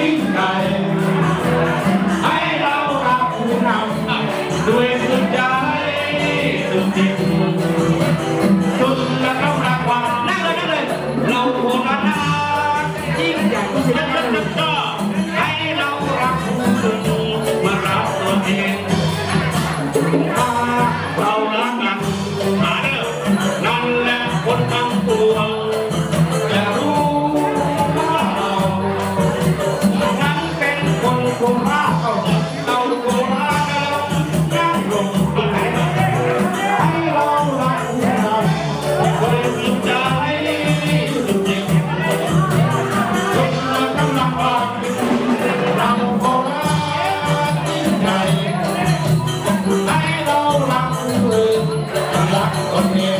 ยิ่งให้เรารักผู้นำด้วยสุดใจสุดจิตสุดและทั่ความนั่ลนั่งเลยเราโหดรักยิ่งใหญ่ก็ให้เรารักผู้นำมารักตัวเอง คนนี้